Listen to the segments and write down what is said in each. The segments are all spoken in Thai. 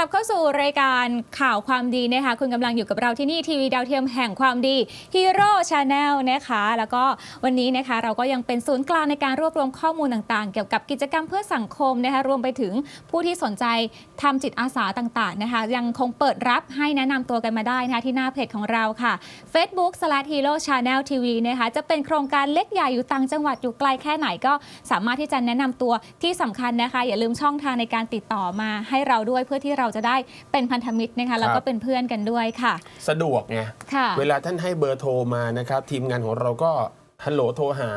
ลับเข้าสู่รายการข่าวความดีนะคะ คุณกำลังอยู่กับเราที่นี่ทีวีดาวเทียมแห่งความดีฮีโร่ชาแนลนะคะ แล้วก็วันนี้นะคะเราก็ยังเป็นศูนย์กลางในการรวบรวมข้อมูลต่างๆ เกี่ยวกับกิจกรรมเพื่อสังคมนะคะ รวมไปถึงผู้ที่สนใจทำจิตอาสาต่างๆนะคะ ยังคงเปิดรับให้แนะนำตัวกันมาได้นะคะที่หน้าเพจของเราค่ะ Facebook s l a s h Hero Channel TV นะคะ จะเป็นโครงการเล็กใหญ่อยู่ต่างจังหวัดอยู่ไกลแค่ไหนก็สามารถที่จะแนะนำตัวที่สำคัญนะคะ อย่าลืมช่องทางในการติดต่อมาให้เราด้วยเพื่อที่เราจะได้เป็นพันธมิตรนะคะแล้วก็เป็นเพื่อนกันด้วยค่ะ สะดวกไงค่ะเวลาท่านให้เบอร์โทรมานะครับ ทีมงานของเราก็ฮัลโหลโทรหา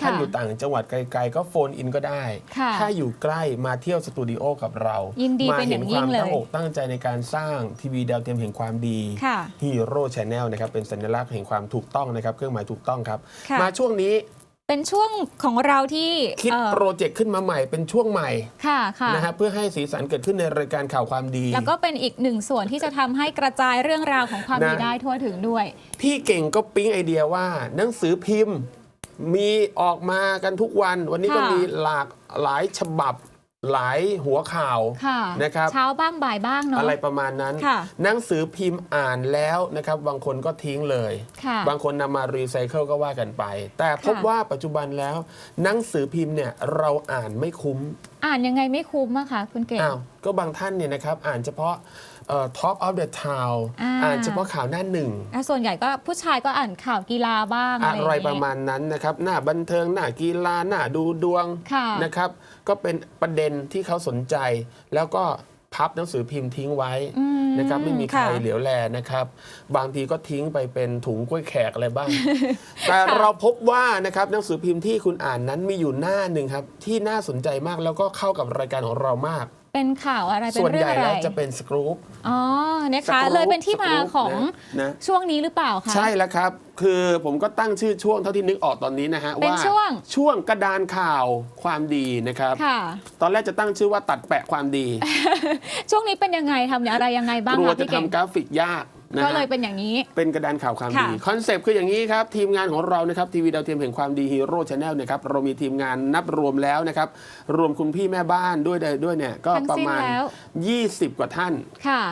ค่ะท่านอยู่ต่างจังหวัดไกลๆ ก็โฟนอินก็ได้ค่ะถ้าอยู่ใกล้มาเที่ยวสตูดิโอกับเรา ยินดีมาเป็นอเห็ย่างคยิ่วางมเลยตั้งอกตั้งใจในการสร้างทีวีดาวเทียมแห่งความดีค่ะฮีโร่ชาแนลนะครับเป็นสัญลักษณ์แห่งความถูกต้องนะครับ เครื่องหมายถูกต้องครับค่ะมาช่วงนี้ เป็นช่วงของเราที่คิดเอ่อโปรเจกต์ขึ้นมาใหม่เป็นช่วงใหม่ค่ะค่ะ นะฮะเพื่อให้สีสันเกิดขึ้นในรายการข่าวความดี แล้วก็เป็นอีกหนึ่งส่วนที่จะทำให้กระจายเรื่องราวของความดีนะ ได้ทั่วถึงด้วย พี่เก่งก็ปิ๊งไอเดียว่า หนังสือพิมพ์มีออกมากันทุกวัน วันนี้ก็ค่ะ มีหลากหลายฉบับ หลายหัวข่าวค่ะนะครับเช้าบ้างบ่ายบ้างเนาะอะไรประมาณนั้นค่ะหนังสือพิมพ์อ่านแล้วนะครับ บางคนก็ทิ้งเลยค่ะบางคนนำมารีไซเคิลก็ว่ากันไป แต่พบค่ะว่าปัจจุบันแล้ว หนังสือพิมพ์เนี่ยเราอ่านไม่คุ้ม อ่านยังไงไม่คุ้มอะคะคุณเก่งอ้าวก็บางท่านเนี่ยนะครับอ่านเฉพาะ เอ่อ Top of the Town อ่า อ่านเฉพาะข่าวหน้าหนึ่ง อะส่วนใหญ่ก็ผู้ชายก็อ่านข่าวกีฬาบ้างอะไรอะไรอย่างประเงี้ยมาณนั้นนะครับ หน้าบันเทิง หน้ากีฬาหน้าดูดวงค่ะ นะครับ ก็เป็นประเด็นที่เขาสนใจ แล้วก็พับหนังสือพิมพ์ทิ้งไว้อืมนะครับไม่มีใครค่ะ เหลียวแลนะครับ บางทีก็ทิ้งไปเป็นถุงกล้วยแขกอะไรบ้าง แต่เราพบว่านะครับหนังสือพิมพ์ที่คุณอ่านนั้นมีอยู่หน้าหนึ่งครับ ที่น่าสนใจมากแล้วก็เข้ากับรายการของเรามาก เป็นข่าวอะไรเป็นส่วนเรื่ใหองญ่อะไรแล้วจะเป็นสกรูป อ๋อนะคะสกรูปเลยเป็นที่มาสกรูปของนะนะ ช่วงนี้หรือเปล่าคะ ใช่แล้วครับ คือผมก็ตั้งชื่อช่วงเท่าที่นึกออกตอนนี้นะฮะเป็นว่าช่วง ช่วงกระดานข่าวความดีนะครับ ค่ะ ตอนแรกจะตั้งชื่อว่าตัดแปะความดีช่วงนี้เป็นยังไงทำอะไรยังไงบ้างกลัวคะจะพี่เก่งทำกราฟิกยาก นะก็เลยฮะเป็นอย่างนี้ เป็นกระดานข่าวความดี ค่ะคอนเซปต์คืออย่างนี้ครับ ทีมงานของเรานะครับทีวีดาวเทียมแห่งความดีฮีโร่ชาแนลนะครับเรามีทีมงานนับรวมแล้วนะครับ รวมคุณพี่แม่บ้านด้วยด้วยเนี่ยก็ทั้งประสิ้นมาณ แล้ว 20 กว่าท่าน ค่ะ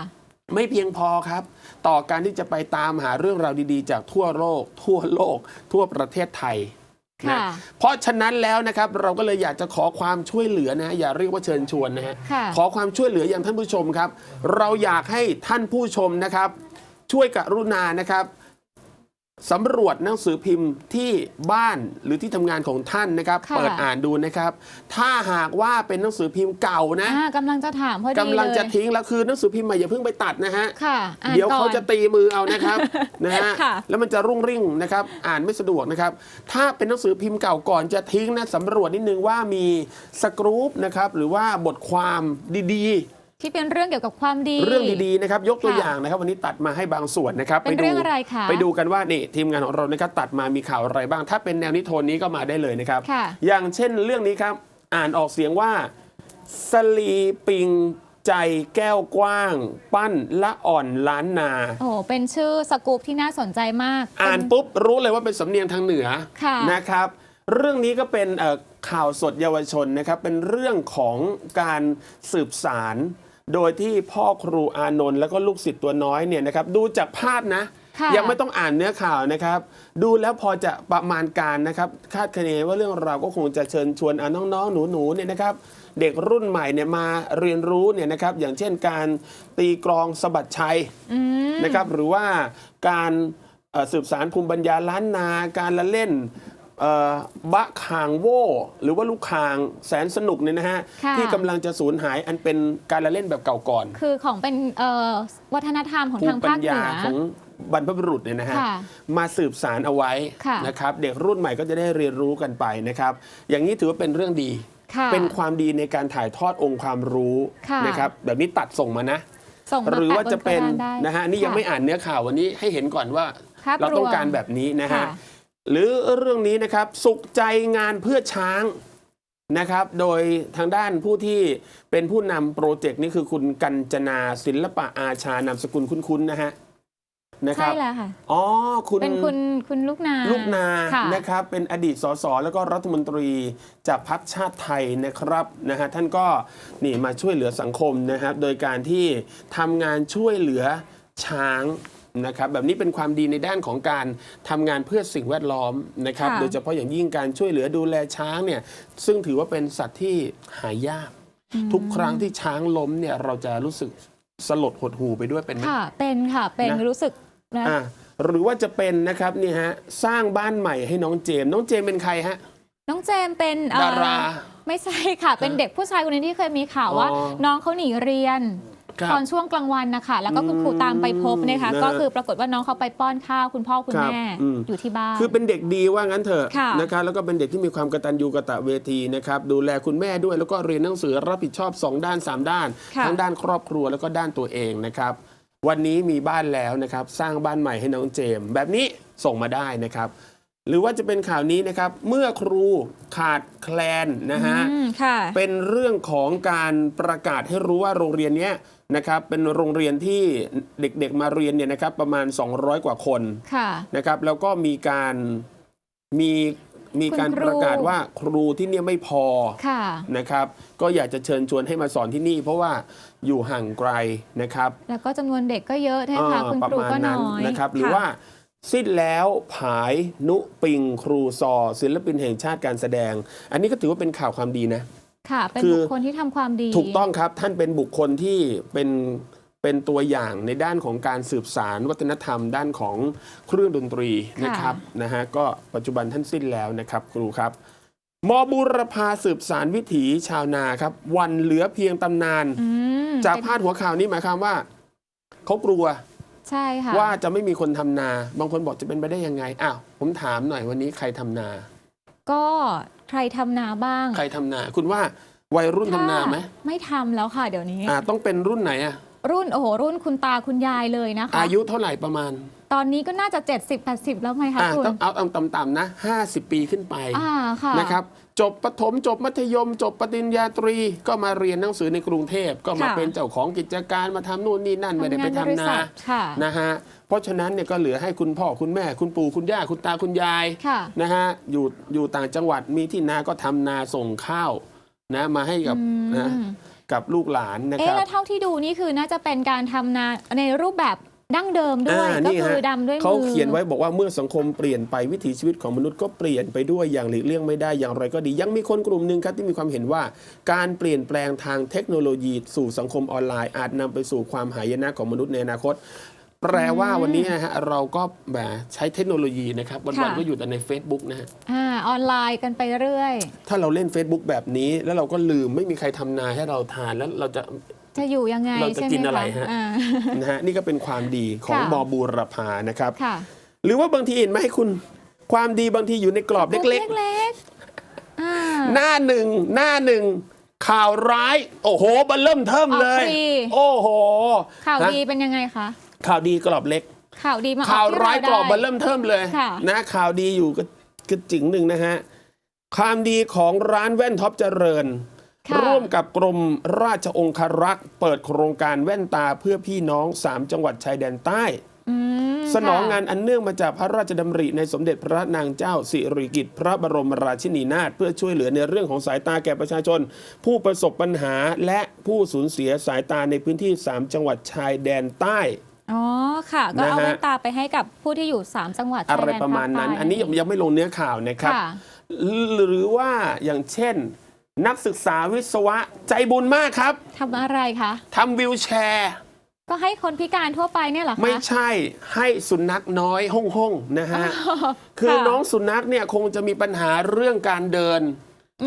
ไม่เพียงพอครับ ต่อการที่จะไปตามหาเรื่องราวดีๆ จากทั่วโลก ทั่วโลก ทั่วประเทศไทยค่ะนะเพราะฉะนั้นแล้วนะครับเราก็เลยอยากจะขอความช่วยเหลือนะอย่าเรียกว่าเชิญชวนนะฮะ ค่ะ ขอความช่วยเหลืออย่างท่านผู้ชมครับ เราอยากให้ท่านผู้ชมนะครับ ช่วยกรุณานะครับสำรวจหนังสือพิมพ์ที่บ้านหรือที่ทำงานของท่านนะครับ ค่ะ เปิดอ่านดูนะครับ ถ้าหากว่าเป็นหนังสือพิมพ์เก่านะอ่ากำลังจะถามพอดีกำลังจะเลยทิ้งแล้วคือหนังสือพิมพ์ใหม่อย่าเพิ่งไปตัดนะฮะ ค่ะอ่นเดี๋ยวเขาก่อน จะตีมือเอานะครับ นะฮะค่ะ แล้วมันจะรุ่งริ่งนะครับ อ่านไม่สะดวกนะครับ ถ้าเป็นหนังสือพิมพ์เก่าก่อนจะทิ้งนะสำรวจนิดนึงว่ามีสกรูปนะครับหรือว่าบทความดี ที่เป็นเรื่องเกี่ยวกับความดีๆเรื่องดีๆนะครับยกตัวค่ะอย่างนะครับ วันนี้ตัดมาให้บางส่วนนะครับเป็นดูเรื่องอะไรคะไปดูกันว่านี่ทีมงานของเรานะครับตัดมามีข่าวอะไรบ้าง ถ้าเป็นแนวนิโทนนี้ก็มาได้เลยนะครับ ค่ะ อย่างเช่นเรื่องนี้ครับ อ่านออกเสียงว่าสลีปิงใจแก้วกว้าง ปั้นละอ่อนล้านนา โอ้โหเป็นชื่อสกู๊ปที่น่าสนใจมากอ่านเป็ ปุ๊บ รู้เลยว่าเป็นสำเนียงทางเหนือค่ะนะครับ เรื่องนี้ก็เป็นเอ่อข่าวสดเยาวชนนะครับ เป็นเรื่องของการสืบสาร โดยที่พ่อครูอานนท์แล้วก็ลูกศิษย์ตัวน้อยเนี่ยนะครับดูจากภาพนะ ค่ะยังไม่ต้องอ่านเนื้อข่าวนะครับ ดูแล้วพอจะประมาณการนะครับ คาดคะเนว่าเรื่องราวก็คงจะเชิญชวนอะน้องๆ หนูๆเนี่ยนะครับ เด็กรุ่นใหม่เนี่ยมาเรียนรู้เนี่ยนะครับ อย่างเช่นการตีกลองสะบัดชัย อืม นะครับหรือว่าการเอ่อสืบสารภูมิปัญญาล้านนาการละเล่นเอ่อ บะคางโว่หรือว่าลูกคางแสนสนุกเนี่ยนะฮะ ค่ะ ที่กำลังจะสูญหายอันเป็นการละเล่นแบบเก่าก่อนคือของเป็นเอ่อวัฒนธรรมของภูทางมิปัภาญคเหนืญาอของบรรพบุรุษเนี่ยนะฮะ ค่ะมาสืบสารเอาไว้ค่ะ นะครับ เด็กรุ่นใหม่ก็จะได้เรียนรู้กันไปนะครับ อย่างนี้ถือว่าเป็นเรื่องดี ค่ะ เป็นความดีในการถ่ายทอดองค์ความรู้ค่ะ นะครับ แบบนี้ตัดส่งมานะ ส่งมาหรือว่าแปบจะเป็นกรดได้นะฮะนี่ยังไม่อ่านเนื้อข่าววันนี้ให้เห็นก่อนว่า ภาพเราต้องวมการแบบนี้นะฮะค่ะ หรือเรื่องนี้นะครับสุขใจงานเพื่อช้างนะครับ โดยทางด้านผู้ที่เป็นผู้นำโปรเจกต์นี้คือคุณกัญจนาศิลปะอาชานามสกุลคุ้นๆนะฮะนะครับใช่แล้วค่ะอ๋อคุณเป็นคุณคุณลูกนาลูกนาค่ะนะครับ เป็นอดีตสสแล้วก็รัฐมนตรีจากพรรคชาติไทยนะครับนะฮะท่านก็นี่มาช่วยเหลือสังคมนะครับ โดยการที่ทำงานช่วยเหลือช้าง นะครับแบบนี้เป็นความดีในด้านของการทำงานเพื่อสิ่งแวดล้อมนะครับค่ะโดยเฉพาะอย่างยิ่งการช่วยเหลือดูแลช้างเนี่ยซึ่งถือว่าเป็นสัตว์ที่หายาก ทุกครั้งที่ช้างล้มเนี่ยเราจะรู้สึกสลดหดหูไปด้วยเป็นไหมค่ะ เป็นค่ะ เป็นนะรู้สึกนะอะหรือว่าจะเป็นนะครับนี่ฮะสร้างบ้านใหม่ให้น้องเจมส์น้องเจมส์เป็นใครฮะน้องเจมส์เป็นเอ่อดารา ไม่ใช่ค่ะ เป็นเด็กผู้ชายคนนึงที่เคยมีข่าวว่าอ๋อน้องเขาหนีเรียนครับ ตอนช่วงกลางวันนะคะแล้วก็คุณครูตามไปพบนะคะนะฮะก็คือปรากฏว่าน้องเขาไปป้อนข้าวคุณพ่อคุณครับแม่อืมอยู่ที่บ้านคือเป็นเด็กดีว่างั้นเถอะค่ะนะครับแล้วก็เป็นเด็กที่มีความกตัญญูกตเวทีนะครับดูแลคุณแม่ด้วยแล้วก็เรียนหนังสือรับผิดชอบ 2 ด้าน 3 ด้านค่ะทั้งด้านครอบครัวแล้วก็ด้านตัวเองนะครับวันนี้มีบ้านแล้วนะครับ สร้างบ้านใหม่ให้น้องเจมส์แบบนี้ส่งมาได้นะครับ หรือว่าจะเป็นข่าวนี้นะครับ เมื่อครูขาดแคลนนะฮะอืมค่ะเป็นเรื่องของการประกาศให้รู้ว่าโรงเรียนเนี้ย นะครับเป็นโรงเรียนที่เด็กๆมาเรียนเนี่ยนะครับประมาณ 200 กว่าคนค่ะนะครับแล้วก็มีการมีมีการคุณครูประกาศว่าครูที่เนี่ยไม่พอค่ะนะครับก็อยากจะเชิญชวนให้มาสอนที่นี่ เพราะว่าอยู่ห่างไกลนะครับ แล้วก็จำนวนเด็กก็เยอะนะคะเอ่อคุณประครูมาณก็นั้น้นอยนะครับหรือค่ะว่าสิ้นแล้วผายนุปิงครูซอศิลปินแห่งชาติการแสดง อันนี้ก็ถือว่าเป็นข่าวความดีนะ ค่ะ เป็นคือบุคคลที่ทำความดี ถูกต้องครับ ท่านเป็นบุคคลที่เป็นเป็นตัวอย่างในด้านของการสืบสารวัฒนธรรม ด้านของเครื่องดนตรีค่ะนะครับนะฮะก็ปัจจุบันท่านสิ้นแล้วนะครับ ครูครับมอบุรพาสืบสารวิถีชาวนาครับ วันเหลือเพียงตำนานอืมจากเป็นพาดหัวข่าวนี้หมายความว่าเขากลัวใช่ค่ะว่าจะไม่มีคนทำนา บางคนบอกจะเป็นไปได้ยังไงอ้าวผมถามหน่อยวันนี้ใครทำนา ก็ ใครทำนาบ้าง ใครทำนา คุณว่าวัยรุ่นทำนาไหมไม่ทำแล้วค่ะ เดี๋ยวนี้ อ่าต้องเป็นรุ่นไหนอะรุ่นโอ้โหรุ่นคุณตาคุณยายเลยนะคะ อายุเท่าไหร่ประมาณ ตอนนี้ก็น่าจะ 70 80 แล้วไหมคะอ่าคุณต้องเอาเอาต่ำๆนะ 50 ปีขึ้นไปอ่าค่ะ นะครับ จบประถมจบมัธยม จบปริญญาตรีก็มาเรียนหนังสือในกรุงเทพก็มาค่ะเป็นเจ้าของกิจการมาทำนู่นนี่นั่นไม่ได้ไปทำงานบริทำนาษัทค่ะนะฮะเพราะฉะนั้นเนี่ยก็เหลือให้คุณพ่อคุณแม่คุณปู่คุณย่าคุณตาคุณยายค่ะนะฮะอยู่อยู่ต่างจังหวัดมีที่นาก็ทำนาส่งข้าวนะมาให้กับอืมนะกับลูกหลานนะคเอ๊ะรับแล้วเท่าที่ดูนี่คือน่าจะเป็นการทำนาในรูปแบบ ดั้งเดิมด้วยอ่าก็นี่คือฮะดำด้วยมือเขาเขียนไว้บอกว่าเมื่อสังคมเปลี่ยนไปวิถีชีวิตของมนุษย์ก็เปลี่ยนไปด้วยอย่างหลีกเลี่ยงไม่ได้อย่างไรก็ดี ยังมีคนกลุ่มหนึ่งครับที่มีความเห็นว่า การเปลี่ยนแปลงทางเทคโนโลยี สู่สังคมออนไลน์ อาจนำไปสู่ความหายนะของมนุษย์ในอนาคตแปลว่าวันนี้นะฮะเราก็แบบใช้เทคโนโลยีนะครับวันค่ะๆก็อยู่แต่ใน Facebook นะฮะอ่าออนไลน์กันไปเรื่อย ถ้าเราเล่น Facebook แบบนี้แล้วเราก็ลืมไม่มีใครทำนาให้เราทานแล้วเราจะ จะอยู่ยังไงเราจะใช่ไหมกินอะไรคะฮะอ่านะฮะนี่ก็เป็นความดีของค่ะมอบูรพานะครับค่ะหรือว่าบางทีเห็นไหมคุณความดีบางทีอยู่ในกรอบเล็กเล็กๆอ่าๆหน้าหนึ่งหน้าหนึ่งข่าวร้าย โอ้โหบันเริ่มเทิมเลยออกฟรีโอ้โห ข่าวฮะดีเป็นยังไงคะ ข่าวดีกรอบเล็ก ข่าวดีมาออกข่าวที่ร้ายกรอบได้บันเริ่มเทิมเลยค่ะนะข่าวดีอยู่ก็กระจิ๋งหนึ่งนะฮะความดีของร้านแว่นท็อปเจริญค่ะ ร่วมกับกรมราชองครักษ์ เปิดโครงการแว่นตาเพื่อพี่น้อง 3 จังหวัดชายแดนใต้อืมสนองค่ะงานอันเนื่องมาจากพระราชดำริในสมเด็จพระนางเจ้าสิริกิติ์พระบรมราชินีนาถเพื่อช่วยเหลือในเรื่องของสายตาแก่ประชาชน ผู้ประสบปัญหาและผู้สูญเสียสายตาในพื้นที่ 3 จังหวัดชายแดนใต้ อ๋อค่ะ ก็เอานะฮะแว่นตาไปให้กับผู้ที่อยู่ 3 จังหวัดชายอะไรแดนประมาณนั้นภคใต้อันนี้ยังยังไม่ลงเนื้อข่าวนะครับค่ะหรือว่าอย่างเช่น นักศึกษาวิศวะใจบุญมากครับทำอะไรคะทำวิวแชร์ ก็ให้คนพิการทั่วไปเนี่ยเหรอคะ ไม่ใช่ให้สุนัขน้อยห้องห้องๆนะฮะ คือน้องสุนัขเนี่ยคงจะมีปัญหาเรื่องการเดิน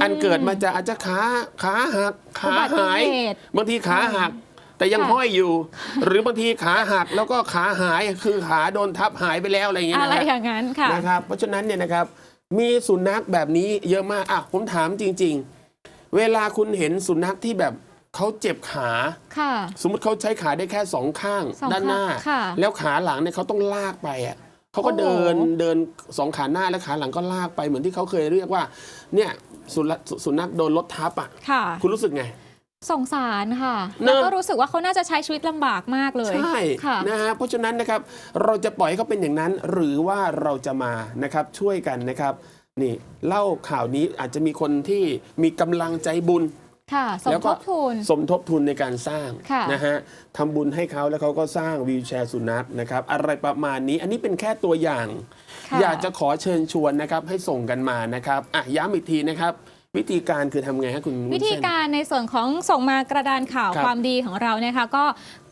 อันเกิดมาจากอาจจะขาขาหักขาหาย อุบัติเหตุบางทีขาหัก แต่ยังค่ะ ห้อยอยู่ หรือบางทีขาหักแล้วก็ขาหายคือขาโดนทับหายไปแล้วอะไรอย่างเงี้ยอะไรนะอฮะ ย่างนั้นค่ะ นะครับเพราะฉะนั้นเนี่ยนะครับมีสุนัขแบบนี้เยอะมากอะผมถามจริงๆ เวลาคุณเห็นสุนัขที่แบบเขาเจ็บขา ค่ะ สมมติเขาใช้ขาได้แค่สองข้างสองด้านหน้าข้างค่ะแล้วขาหลังเนี่ยเขาต้องลากไปอะเขาก็โอ้โห เดินเดินสองขาหน้าและขาหลังก็ลากไปเหมือนที่เขาเคยเรียกว่า เนี่ยสุนัขสุนัขโดนรถทับอะค่ะ คุณรู้สึกไง สงสารค่ะ เนอะ แล้วก็รู้สึกว่าเขาน่าจะใช้ชีวิตลำบากมากเลยใช่ค่ะ นะฮะเพราะฉะนั้นนะครับเราจะปล่อยให้เขาเป็นอย่างนั้นหรือว่าเราจะมานะครับช่วยกันนะครับ นี่เล่าข่าวนี้อาจจะมีคนที่มีกำลังใจบุญค่ะสมแล้วทก็บทุน สมทบทุนในการสร้างค่ะ นะฮะทำบุญให้เขาแล้วเขาก็สร้างวีลแชร์สุนัขนะครับ อะไรประมาณนี้อันนี้เป็นแค่ตัวอย่าง ค่ะอยากจะขอเชิญชวนนะครับให้ส่งกันมานะครับอะย้ำอีกทีนะครับ วิธีการคือทำไงฮะคุณวุ้นวิธีเส้น การในส่วนของส่งมากระดานข่าวครับความดีของเรานะคะก็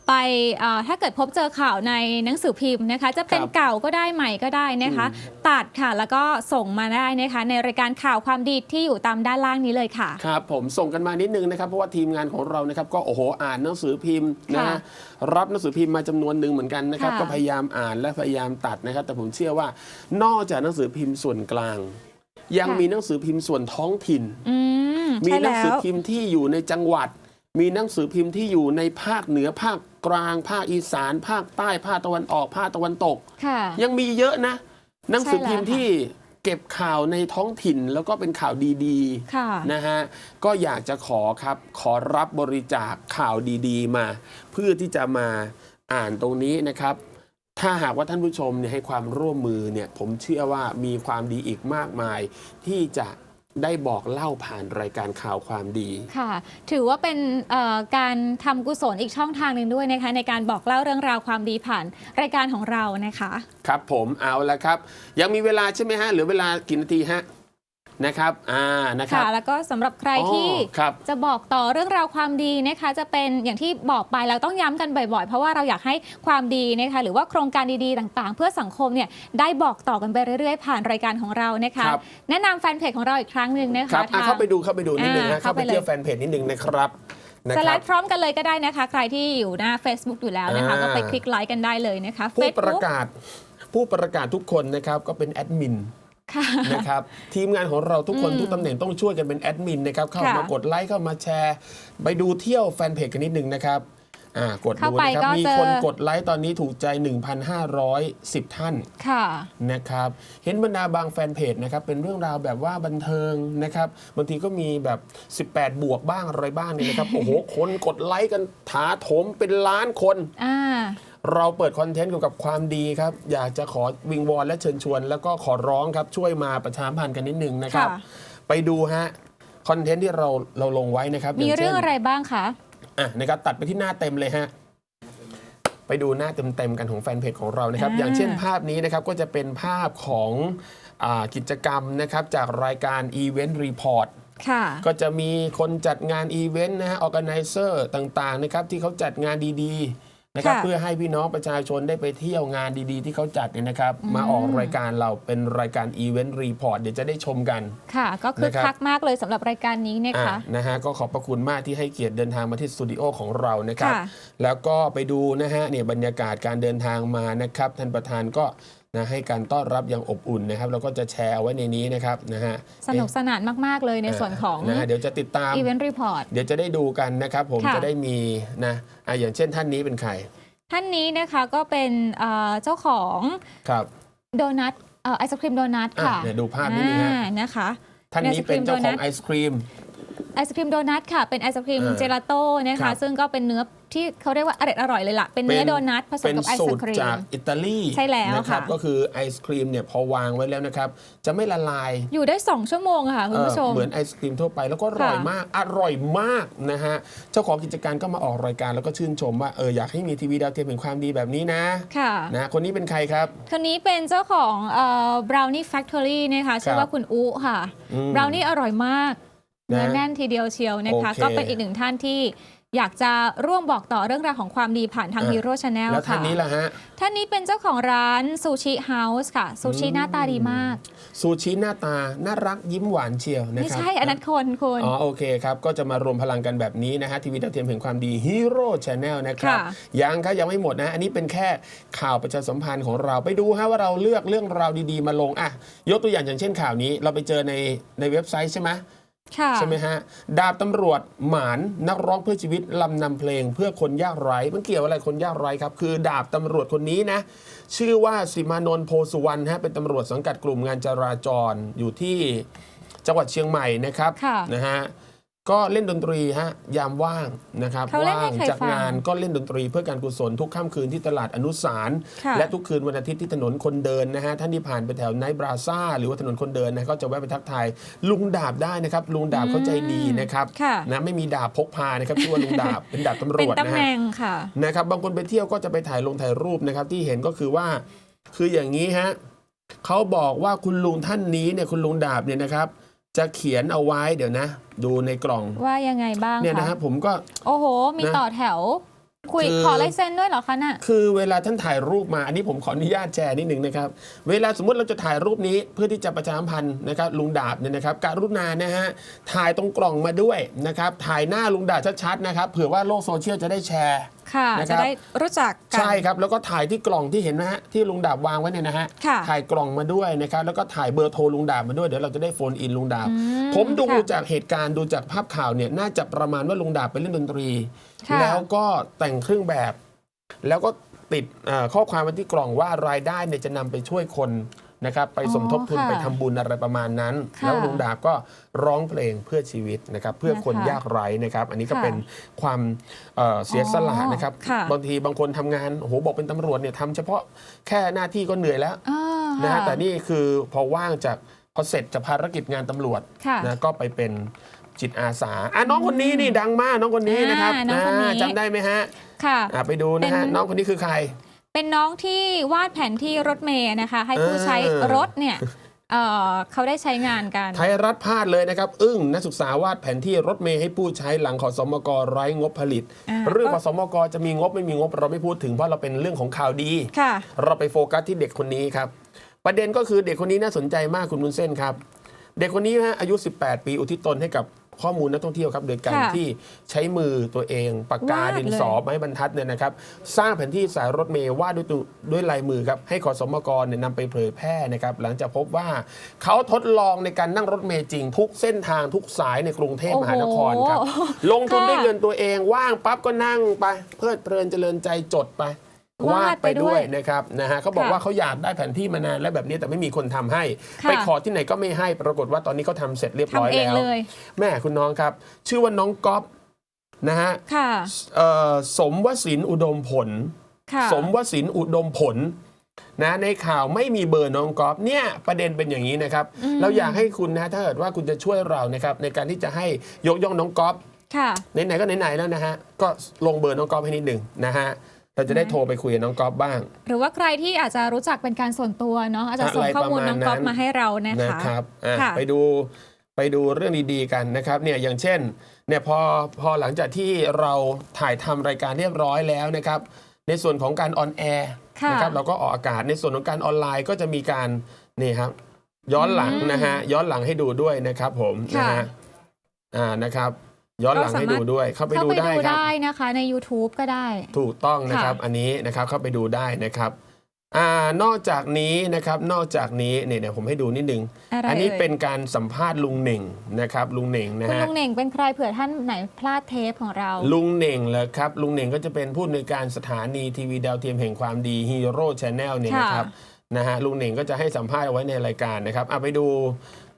ไปเอ่อถ้าเกิดพบเจอข่าวในหนังสือพิมพ์นะคะ จะเป็นครับเก่าก็ได้ใหม่ก็ได้นะคะ ตัดค่ะแล้วก็ส่งมาได้นะคะ ในรายการข่าวความดีที่อยู่ตามด้านล่างนี้เลยค่ะครับผมส่งกันมานิดนึงนะครับเพราะว่าทีมงานของเรานะครับก็โอ้โหอ่านหนังสือพิมพ์นะค่ะฮะรับหนังสือพิมพ์มาจำนวนหนึ่งเหมือนกันนะครับค่ะก็พยายามอ่านและพยายามตัดนะครับ แต่ผมเชื่อว่านอกจากหนังสือพิมพ์ส่วนกลาง ยังมีหนังสือพิมพ์ส่วนท้องถิ่นอืมมีใช่หนังแล้สือวพิมพ์ที่อยู่ในจังหวัด มีหนังสือพิมพ์ที่อยู่ในภาคเหนือภาคกลาง ภาคอีสาน ภาคใต้ภาคตะวันออก ภาคตะวันตกค่ะยังมีเยอะนะ หนังสือพิมพ์ใช่แล้วค่ะที่เก็บข่าวในท้องถิ่นแล้วก็เป็นข่าวดีค่ะๆนะฮะก็อยากจะขอครับขอรับบริจาคข่าวดี ๆ มา เพื่อที่จะมาอ่านตรงนี้นะครับ ถ้าหากว่าท่านผู้ชมเนี่ยให้ความร่วมมือเนี่ยผมเชื่อว่ามีความดีอีกมากมายที่จะ ได้บอกเล่าผ่านรายการข่าวความดี ค่ะ ถือว่าเป็นเอ่อการทำกุศลอีกช่องทางหนึ่งด้วยนะคะในการบอกเล่าเรื่องราวความดีผ่านรายการของเรานะคะ ครับผมเอาละครับ ยังมีเวลาใช่ไหมฮะเหลือเวลากี่นาทีฮะ นะครับ อ่า นะครับ ค่ะแล้วก็สำหรับใครอ๋อที่ครับจะบอกต่อเรื่องราวความดีนะคะ จะเป็นอย่างที่บอกไปเราต้องย้ำกันบ่อยๆ เพราะว่าเราอยากให้ความดีนะคะหรือว่าโครงการดีๆต่างๆ เพื่อสังคมเนี่ยได้บอกต่อกันไปเรื่อยๆ ผ่านรายการของเรานะคะ ครับ แนะนำแฟนเพจของเราอีกครั้งหนึ่งนะครัคะบอะทางเข้าไปดูเข้าไปดูนิดนึงอ่านะเข้าไปเข้าไปเลย เที่ยวแฟนเพจนิดนึงนะครับนะสคไลรับ ด์พร้อมกันเลยก็ได้นะคะ ใครที่อยู่หน้า Facebook อยู่แล้วนะคะ อ่า ก็ไปคลิกไลค์กันได้เลยนะคะ ผู้ประ Facebook กาศผู้ประกาศทุกคนนะครับก็เป็นแอดมินค่ะ นะครับทีมงานของเราทุกคนอืมทุกตำแหน่งต้องช่วยกันเป็นแอดมินนะครับเข้าค่ะมากดไลค์เข้ามาแชร์ ไปดูเที่ยวแฟนเพจกันนิดนึงนะครับอ่ากดเข้าดูไปนะครับก็มีเจอคนกดไลค์ตอนนี้ถูกใจ 1,510 ท่านค่ะนะครับเห็นบรรดาบางแฟนเพจนะครับเป็นเรื่องราวแบบว่าบันเทิงนะครับบางทีก็มีแบบ 18 บวกบ้างอะไรบ้างเนี่ยนะครับโอ้โหคนกดไลค์กันถาโถมเป็นล้านคนอ่า เราเปิดคอนเทนต์เกี่ยวกับความดีครับ อยากจะขอวิงวอนและเชิญชวน แล้วก็ขอร้องครับช่วยมาประชาสัมพันธ์กันนิดนึงนะครับ ค่ะ ไปดูฮะคอนเทนต์ที่เราเราลงไว้นะครับมีย่าช่นเรื่องอะไรบ้างคะ อะนะครับตัดไปที่หน้าเต็มเลยฮะ ไปดูหน้าเต็มๆกันของแฟนเพจของเรานะครับ อ่าอย่างเช่นภาพนี้นะครับก็จะเป็นภาพของอากิจกรรมนะครับจากรายการ Event Report ค่ะ ก็จะมีคนจัดงานอีเวนต์นะฮะออแกไนเซอร์ต่างๆนะครับที่เขาจัดงานดีๆ นะครับค่ะเพื่อให้พี่น้องประชาชนได้ไปเที่ยวงานดีๆ ที่เขาจัดเนี่ยนะครับ มาออกรายการเราเป็นรายการอีเวนต์รีพอร์ตเดี๋ยวจะได้ชมกัน ค่ะ ก็คือนะครับคักมากเลยสำหรับรายการนี้นะอะคะนะฮะก็ขอบพระคุณมากที่ให้เกียรติเดินทางมาที่สตูดิโอของเรานะครับค่ะแล้วก็ไปดูนะฮะเนี่ยบรรยากาศการเดินทางมานะครับท่านประธานก็ นะให้การต้อนรับอย่างอบอุ่นนะครับเราก็จะแชร์เอาไว้ในนี้นะครับนะฮะสนุกสนานมาก ๆ เลยในส่วนของนะฮะเดี๋ยวจะติดตาม Event Report เดี๋ยวจะได้ดูกันนะครับ ผมค่ะจะได้มีนะอะอย่างเช่นท่านนี้เป็นใคร ท่านนี้นะคะก็เป็นเอ่อเจ้าของครับโดนัทเอ่อไอศครีมโดนัทอะค่ะเดี๋ยวดูภาพนิดนึงฮะอ่านะคะท่านนี้เป็นเจ้าของไอศครีมไอศครีมโดนัทค่ะ เป็นไอศครีมอ่าเจลาโต้นะครัคะบซึ่งก็เป็นเนื้อ ที่เขาเรียกว่าอร่อยอร่อยเลยล่ะ เป็นเนื้อโดนัทผสมเป็นกับไอสูศตรครีจากมอิตาลีใช่แล้วนะครับค่ะก็คือไอศครีมเนี่ยพอวางไว้แล้วนะครับจะไม่ละลายอยู่ได้ 2 ชั่วโมงอะค่ะคุณผู้ชมเออเหมือนไอศครีมทั่วไปแล้วก็อร่อยค่ะมากอร่อยมากนะฮะเจ้าของกิจการก็มาออกรายการแล้วก็ชื่นชมว่าเอออยากให้มีทีวีดาวเทียมเป็นความดีแบบนี้นะค่ะนะคนนี้เป็นใครครับคนนี้เป็นเจ้าของเอ่อ brownie factory นะคะชื่อว่าคุณอุค่ะอืม brownie อร่อยมากนะเนื้อแน่นทีเดียวเชียวนะคะโอเคก็เป็นอีกหนึ่งท่านที่ อยากจะร่วมบอกต่อเรื่องราวของความดีผ่านทางอะ Hero Channel แล้วท่าค่ะนนี้ล่ะฮะ ท่านนี้เป็นเจ้าของร้านซูชิเฮาส์ค่ะซูชิอืมหน้าตาดีมากซูชิหน้าตา น่ารักยิ้มหวานเชียวนะไม่ครับใช่อันนั้นคนคุณอ๋อโอเคครับ ก็จะมารวมพลังกันแบบนี้นะฮะทีวีดาวเทียมแห่งความดี Hero Channel นะครับค่ะยังครับยังไม่หมดนะ อันนี้เป็นแค่ข่าวประชาสัมพันธ์ของเราไปดูฮะว่าเราเลือกเรื่องราวดีๆมาลงอะยกตัวอย่างอย่างเช่นข่าวนี้ เราไปเจอในในเว็บไซต์ใช่ไหมค่ะ ใช่ไหมฮะ ดาบตำรวจหมานนักร้องเพื่อชีวิตลำนำเพลงเพื่อคนยากไร้มันเกี่ยวอะไรคนยากไร้ครับ คือดาบตำรวจคนนี้นะ ชื่อว่าสิมานนท์โพสุวรรณฮะเป็นตำรวจสังกัดกลุ่มงานจราจรอยู่ที่จังหวัดเชียงใหม่นะครับค่ะนะฮะ ก็เล่นดนตรีฮะยามว่างนะครับเขาเล่นว่างให้ใครจากฟังงานก็เล่นดนตรีเพื่อการกุศลทุกค่ำคืนที่ตลาดอนุสารค่ะและทุกคืนวันอาทิตย์ที่ถนนคนเดินนะฮะท่านที่ผ่านไปแถวไนท์บราซ่าหรือว่าถนนคนเดินนะก็จะแวะไปทักทายลุงดาบได้นะครับ ลุงดาบเขาใจดีนะครับค่ะ นะไม่มีดาบพกพานะครับชื่อว่าลุงดาบ เป็นดาบตำรเป็นวจตำนะแหฮะ น่งค่ะ นะครับบางคนไปเที่ยวก็จะไปถ่ายลงถ่ายรูปนะครับที่เห็นก็คือว่า คืออย่างนี้ฮะเขาบอกว่าคุณลุงท่านนี้เนี่ยคุณลุงดาบเนี่ยนะครับ จะเขียนเอาไว้เดี๋ยวนะ ดูในกล่องว่ายังไงบ้างเนี่ยนะคะฮะผมก็ โอ้โห มีนะ ต่อแถว คุยคือขอลายเซ็นด้วยเหรอคะน่ะคือเวลาท่านถ่ายรูปมาอันนี้ผมขออนุญาตแชร์นิดหนึ่งนะครับ เวลาสมมติเราจะถ่ายรูปนี้เพื่อที่จะประชาสัมพันธ์นะครับลุงดาบเนี่ยนะครับการุณานะฮะถ่ายตรงกล่องมาด้วยนะครับถ่ายหน้าลุงดาบชัดๆนะครับเผื่อว่าโลกโซเชียลจะได้แชร์ค่ะนะครับจะได้รู้จักกันใช่ครับ แล้วก็ถ่ายที่กล่องที่เห็นนะฮะที่ลุงดาบวางไว้เนี่ยนะฮะค่ะถ่ายกล่องมาด้วยนะครับแล้วก็ถ่ายเบอร์โทรลุงดาบมาด้วยเดี๋ยวเราจะได้โฟนอินลุงดาบอืมผมดูค่ะจากเหตุการณ์ดูจากภาพข่าวเนี่ยน่าจะประมาณว่าลุงดาบไปเล่นดนตรี ค่ะแล้วก็แต่งเครื่องแบบ แล้วก็ติดเอ่อข้อความไว้ที่กล่องว่ารายได้เนี่ยจะนำไปช่วยคนนะครับไปสมทบทุนอ๋อค่ะไปทำบุญอะไรประมาณนั้น ค่ะแล้วลุงดาบก็ร้องเพลงเพื่อชีวิตนะครับเพื่อคนนะคะยากไร้นะครับ อันนี้ก็ค่ะเป็นความเอ่อเสียสละอ๋อนะครับค่ะ บางทีบางคนทำงานโอ้โหบอกเป็นตำรวจเนี่ยทำเฉพาะแค่หน้าที่ก็เหนื่อยแล้ว อ่านะฮะค่ะแต่นี่คือพอว่างจากพอเสร็จจากภารกิจงานตำรวจค่ะ นะก็ไปเป็น จิตอาสาอะน้องคนนี้นี่ดังมากน้องคนนี้นะครับอ่าน้องคนนี้อ่าจำได้ไหมฮะค่ะ อะไปดูนะฮะเป็น น้องคนนี้คือใคร เป็นน้องที่วาดแผนที่รถเมย์นะคะ ให้ผู้เออใช้รถเนี่ยเอ่อเขาได้ใช้งานกัน ไทยรัฐพลาดเลยนะครับ อึ้งนักศึกษาวาดแผนที่รถเมย์ให้ผู้ใช้หลังขอสมกไร้งบผลิต อ่า เรื่องขอสมกจะมีงบไม่มีงบเราไม่พูดถึงเพราะเราเป็นเรื่องของข่าวดี ค่ะ เราไปโฟกัสที่เด็กคนนี้ครับ ประเด็นก็คือเด็กคนนี้น่าสนใจมากคุณมุนเส้นครับ เด็กคนนี้ฮะอายุ 18 ปีอุทิศตนให้กับ ข้อมูลนักท่องเที่ยวครับโดยการค่ะที่ใช้มือตัวเองปากกาวาดดินสอเลย ไม้บรรทัดเนี่ยนะครับ สร้างแผนที่สายรถเมย์วาดด้วยตัวด้วยลายมือครับให้ขอสมกรเนี่ยนำไปเผยแพร่นะครับ หลังจากพบว่าเขาทดลองในการนั่งรถเมย์จริง ทุกเส้นทางทุกสายในกรุงเทพมหานครครับ โอ้โหลงทุนค่ะ ด้วยเงินตัวเองว่างปั๊บก็นั่งไป เพลิดเพลินเจริญใจจดไป วาดไปด้วยนะครับนะฮะเขาบอกค่ะว่าเขาอยากได้แผนที่มานานแล้วแบบนี้แต่ไม่มีคนทำให้ค่ะไปขอที่ไหนก็ไม่ให้ปรากฏว่าตอนนี้เขาทำเสร็จเรียบร้อยทำเองแล้วเลยแม่คุณน้องครับ ชื่อว่าน้องก๊อฟนะฮะค่ะเอ่อสมวสินอุดมผลค่ะสมวสินอุดมผลนะในข่าวไม่มีเบอร์น้องก๊อฟเนี่ยประเด็นเป็นอย่างนี้นะครับอืมเราอยากให้คุณนะถ้าเกิดว่าคุณจะช่วยเรานะครับในการที่จะให้ยกย่องน้องก๊อฟค่ะไหนๆก็ไหนๆแล้วนะฮะก็ลงเบอร์น้องก๊อฟให้นิดหนึ่งนะฮะ เราจะได้โทรไปคุยกับน้องก๊อฟบ้าง หรือว่าใครที่อาจจะรู้จักเป็นการส่วนตัวเนาะอาจจะส่งอะไรข้อมูลประมาณน้องก๊อฟนั้นมาให้เรานะนะคะครับอะค่ะไปดูไปดูเรื่องดีๆกันนะครับเนี่ยอย่างเช่นเนี่ยพอพอหลังจากที่เราถ่ายทำรายการเรียบร้อยแล้วนะครับในส่วนของการออนแอร์ค่ะนะครับเราก็ออกอากาศในส่วนของการออนไลน์ก็จะมีการนี่ครับย้อนหลังอืมนะฮะย้อนหลังให้ดูด้วยนะครับผมนะค่ะฮะอ่านะครับ ย้อนหลังให้ดูด้วย เข้าไปเข้าดูไปได้ดูครับได้นะคะ ใน YouTube ก็ได้ ถูกต้องนะครับค่ะอันนี้นะครับเข้าไปดูได้นะครับอ่านอกจากนี้นะครับนอกจากนี้เนี่ยเดี๋ยวผมให้ดูนิดนึงอะไรอันนี้อ่ยเป็นการสัมภาษณ์ลุงเหน่งนะครับลุงเหน่งนะคุณฮะลุงเหน่งเป็นใครเผื่อท่านไหนพลาดเทปของเรา ลุงเหน่งเหรอครับลุงเหน่งก็จะเป็นผู้อำนวยการสถานีทีวีดาวเทียมแห่งความดีฮีโร่ชาแนลเนี่ยค่ะนะครับนะฮะลุงเหน่งก็จะให้สัมภาษณ์เอาไว้ในรายการนะครับเอาไปดู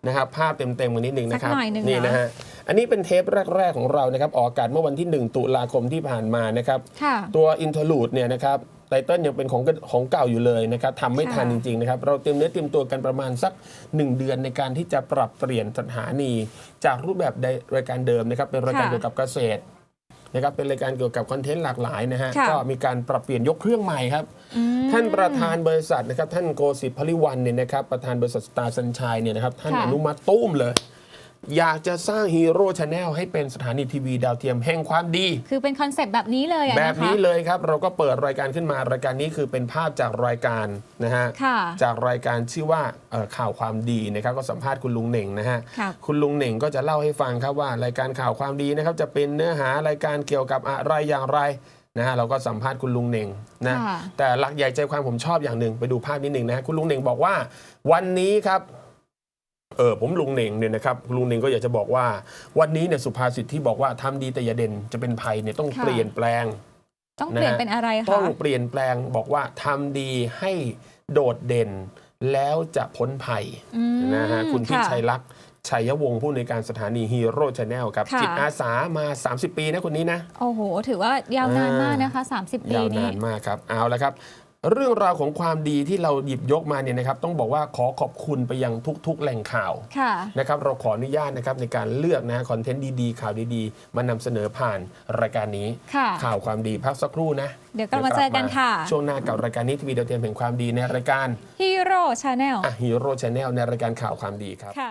นะครับภาพเต็มๆกันนิดหนึ่งนะครับสักหน่อยหนึ่งนี่เหรอนะฮะอันนี้เป็นเทปแรก ๆ ของเรานะครับออกอากาศเมื่อวันที่ 1 ตุลาคมที่ผ่านมานะครับค่ะ ตัวอินเทอร์ลูดเนี่ยนะครับไตเติ้ลยังเป็นของของเก่าอยู่เลยนะครับทำไม่ทันค่ะจริงๆนะครับเราเตรียมเนื้อเตรียมตัวกันประมาณสัก 1 เดือนในการที่จะปรับเปลี่ยนสถานี จากรูปแบบใดรายการเดิมนะครับเป็นรายการค่ะเกี่ยวกับเกษตร นะครับเป็นรายการเกี่ยวกับคอนเทนต์หลากหลายนะฮะค่ะ ก็มีการปรับเปลี่ยนยกเครื่องใหม่ครับอืมท่านประธานบริษัทนะครับท่านโกสิทธิ์พลิวันเนี่ยนะครับประธานบริษัทสตาร์สัญชัยเนี่ยนะครับท่านค่ะ อนุมัติตุ้มเลย อยากจะสร้างฮีโร่ชาแนลให้เป็นสถานีทีวีดาวเทียมแห่งความดี คือเป็นคอนเซปต์แบบนี้เลยอะแบนะคะบนี้เลยครับ เราก็เปิดรายการขึ้นมารายการนี้คือเป็นภาพจากรายการนะฮะค่ะจากรายการชื่อว่าเอ่อข่าวความดีนะครับก็สัมภาษณ์คุณลุงเหน่งนะฮะค่ะ คุณลุงเหน่งก็จะเล่าให้ฟังครับว่ารายการข่าวความดีนะครับจะเป็นเนื้อหารายการเกี่ยวกับอะไรอย่างไรนะฮะเราก็สัมภาษณ์คุณลุงเหน่งนะค่ะ แต่หลักใหญ่ใจความผมชอบอย่างหนึ่งไปดูภาพนิดหนึ่งนะฮะคุณลุงเหน่งบอกว่า วันนี้ครับ เออผมลุงเหน่งเนี่ยนะครับลุงเหน่งก็อยากจะบอกว่า วันนี้เนี่ยสุภาษิตที่บอกว่าทำดีแต่อย่าเด่นจะเป็นภัยเนี่ยต้องค่ะ เปลี่ยนแปลง ต้องเปลี่ยนนะฮะ เป็นอะไรต้คะองเปลี่ยนแปลงบอกว่าทำดีให้โดดเด่นแล้วจะพ้นภัยอืมนะฮะคุณพิค่ะชัยลักษณ์ชัยวงศ์ผู้ในวยการสถานีฮีโร่ชาแนลครับค่ะ จิตอาสามา 30 ปีนะคนนี้นะ โอ้โห ถือว่ายาวนานมากนะคะ 30 ปียาวนี้นานมากครับ เอาละครับ เรื่องราวของความดีที่เราหยิบยกมาเนี่ยนะครับต้องบอกว่าขอขอบคุณไปยังทุก ๆ แหล่งข่าวค่ะนะครับเราขออนุญาตนะครับในการเลือกนะคอนเทนต์ดีๆ ข่าวดีๆ มานำเสนอผ่านรายการนี้ ค่ะ ข่าวความดีพักสักครู่นะเดี๋ยวกลับมาเจอกันค่ะ ช่วงหน้ากับรายการนี้ทีวีดาวเทียมแห่งความดีในรายการฮีโร่ชาแนลฮีโร่ชาแนลในรายการข่าวความดีครับค่ะ